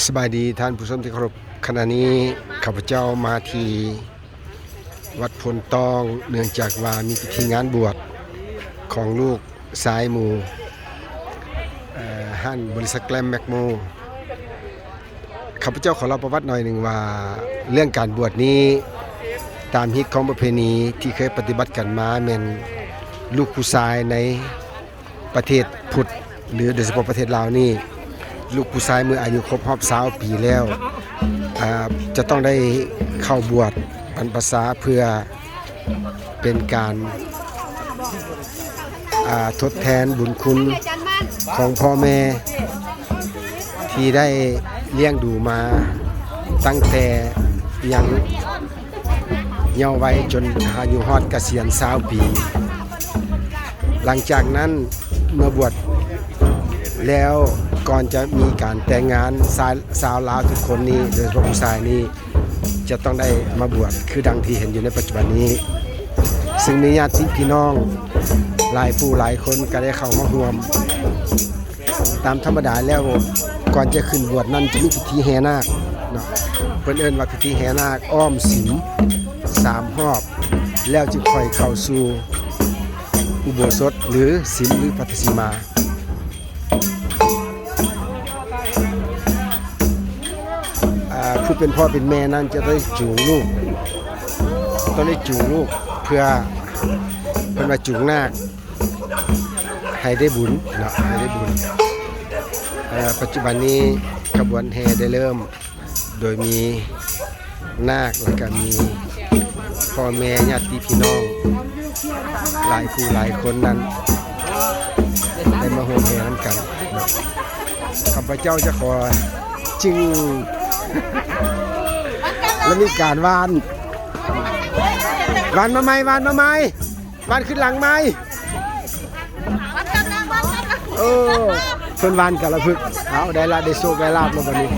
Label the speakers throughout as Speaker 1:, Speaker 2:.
Speaker 1: สบายดีท่านผู้ชมที่เคารพขณะนี้ข้าพเจ้ามาที่วัดพลตองเนื่องจากว่ามีพิธีงานบวชของลูกสายมูฮั่นบริษัทแกลมแมกโมข้าพเจ้าขอเล่าประวัติหน่อยหนึ่งว่าเรื่องการบวชนี้ตามฮิตของประเพณีที่เคยปฏิบัติกันมาเมนลูกผู้ชายในประเทศพุทธหรือโดยเฉพาะประเทศลาวนี่ ลูกผู้ชายเมื่ออายุครบรอบสาวปีแล้วจะต้องได้เข้าบวชบรรพษาเพื่อเป็นการาทดแทนบุญคุณของพ่อแม่ ที่ได้เลี้ยงดูมาตั้งแต่ยังเยาว์วัยจนอายุฮอดเกษียณสาวปี หลังจากนั้นเมื่อบวชแล้ว ก่อนจะมีการแต่งงานสาวสาวลาวทุกคนนี้โดยเฉพาะผู้ชายนี้จะต้องได้มาบวชคือดังที่เห็นอยู่ในปัจจุบันนี้ ซึ่งมีญาติพี่น้องหลายผู้หลายคนก็ได้เข้ามาร่วม ตามธรรมดาแล้วก่อนจะขึ้นบวชนั้นจะมีพิธีแห่นาคเนาะเพิ่นเอินว่าพิธีแห่นาคอ้อมสิมสามรอบ แล้วจึงค่อยเข้าสู่อุโบสถหรือสิมหรือพัทสีมา ผู้เป็นพ่อเป็นแม่นั้นจะได้จูงลูกต้องได้จูงลูกเพื่อเพื่อมาจูงนาคให้ได้บุญเนาะให้ได้บุญปัจจุบันนี้ขบวนแห่ได้เริ่ม โดยมีนาคแล้วก็มีพ่อแม่ญาติพี่น้อง หลายผู้หลายคนนั้นได้มาร่วมแห่น้ำกันนะข้าพเจ้าจะขอจึง แล้วมีการวานวานมาไหมวานมาไหมวานขึ้นหลังไหมเออเพิ่นวานกับระพึกเอาได้ละได้โชคได้ลาบแล้ววันนี้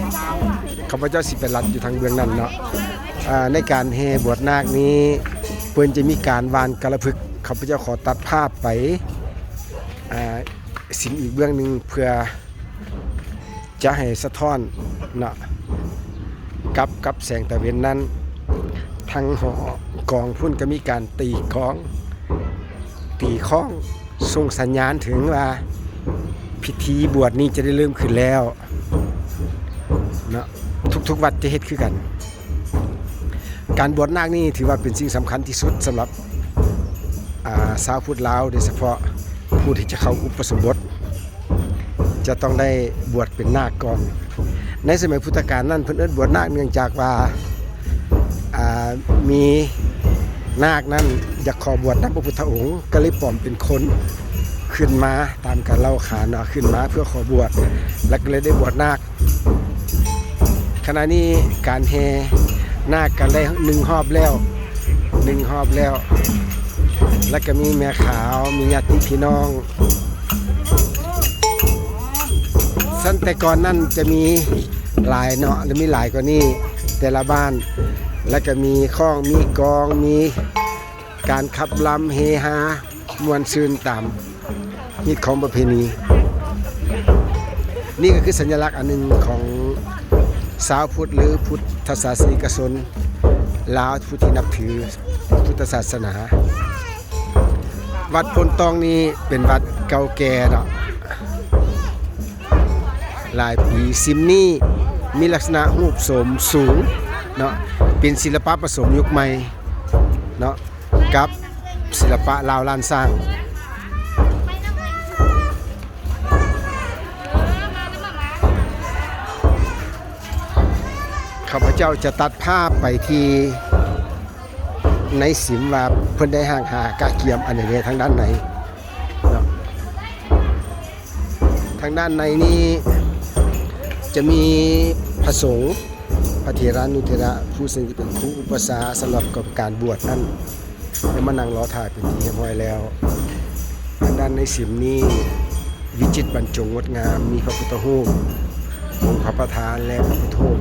Speaker 1: ข้าพเจ้าสิเป็นรัดอยู่ทางเบื้องนั้นเนาะในการแห่บวชนาคนี้เพิ่อนจะมีการวานกระพึกข้าพเจ้าขอตัดภาพไปสิ่งอีกเบื้องหนึ่งเพื่อจะให้สะท้อนเนาะ กับกับแสงตะเวนนั้น ทางหอกองพุ่นก็มีการตีกลอง ตีข้องส่งสัญญาณถึงว่าพิธีบวชนี้จะได้เริ่มขึ้นแล้วเนาะทุกๆวัดจะเฮ็ดคือกัน การบวชนาคนี่ถือว่าเป็นสิ่งสำคัญที่สุดสำหรับาสาวพุทธลาวโดยเฉพาะผู้ที่จะเข้าอุปสมบท จะต้องได้บวชเป็นนาคก่อน ในสมัยพุทธกาลนั่นเพิ่นเอิ้นบวชนาคเนื่องจากว่าามีนาคนั้นอยากขอบวชนับพระพุทธองค์ก็เลยปลอมเป็นคนขึ้นมาตามการเล่าขานเนาะขึ้นมาเพื่อขอบวชแล้วก็เลยได้บวชนาคขณะนี้การแห่นาคกันได้หนึ่งหอบแล้วหนึ่งหอบแล้ว แล้วก็มีแม่ขาวมีญาติพี่น้องสั้นแต่ก่อนนั่นจะมี หลายเนาะหรือมีหลายกว่านี้แต่ละบ้าน แล้วก็มีข้องมีกองมีการขับลำเฮฮามวนซืนตามฮิตของประเพณี นี่ก็คือสัญลักษณ์อันหนึ่งของสาวพุทธหรือพุทธศาสนิกชนลาวผู้ที่นับถือพุทธศาสนา วัดพลตองนี้เป็นวัดเก่าแก่เนาะหลายปีซิมนี่ มีลักษณะรูปโสมสูงเนาะเป็นศิลปะผสมยุคใหม่เนาะกับศิลปะลาวล้านสร้างข้าพเจ้าจะตัดภาพไปที่ในสิมว่าเพิ่นได้ห่างหากะเกียมอันนี้ทางด้านไหนเนาะทางด้านในนี้ จะมีพระสงฆ์พระเถรานุเถระผู้ซึ่งจะเป็นครูอุปสาสำหรับกับการบวชนั้นได้มานั่งรอถ่ายเป็นที่เรียบร้อยแล้วทางด้านในสิมนี้วิจิตรบรรจงงดงามมีพระพุทธรูปองค์พระประธานและพระพุทธรูป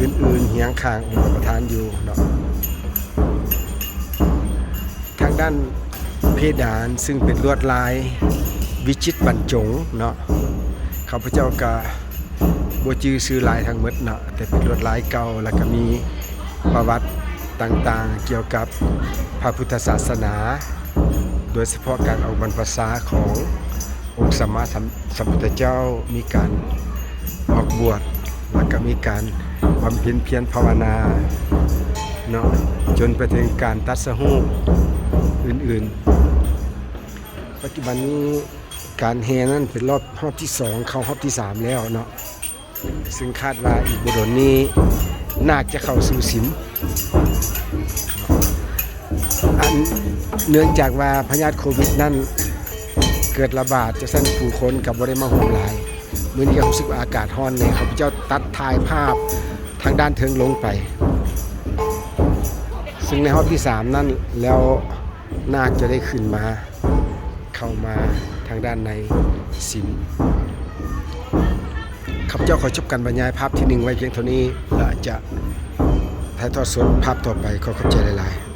Speaker 1: อื่นๆเหียงข้างองค์พระประธานอยู่เนาะทางด้านเพดานซึ่งเป็นลวดลาย วิจิตบรรจงเนาะข้าพเจ้าก็บ่จื้อซื้อลายทั้งมดเนาะแต่เป็นรถหลายเก่าแล้วก็มีประวัติต่างๆ เกี่ยวกับพระพุทธศาสนา โดยเฉพาะการออกบรรพษาขององค์สมมาสัมสัมพุทธเจ้ามีการออกบวชแล้วก็มีการบำเพ็ญเพียรภาวนาเนาะจนไปถึงการตัดสหูอื่นๆ ปัจจุบันนี้ การแห่นั้นเป็นรอบรอบที่สองเข้ารอบที่สามแล้วเนาะซึ่งคาดว่าอีกบุดนนี้น่าจะเข้าสู่สิมอันเนื่องจากว่าพยาธิโควิดนั้นเกิดระบาดจะสั้นผู้คนกับบริมาโหมหลายเมื้อนี้ก็รู้สึกว่าอากาศร้อนเนี่ยเขาพเจ้าตัดถ่ายภาพทางด้านเทิงลงไป ซึ่งในรอบที่สามนั้นแล้วนาคจะได้ขึ้นมา เข้ามาทางด้านในสิมข้าพเจ้าขอจบการบรรยายภาพที่หนึ่งไว้เพียงเท่านี้และจะถ่ายทอดสดภาพต่อไปขอขอบใจหลายๆ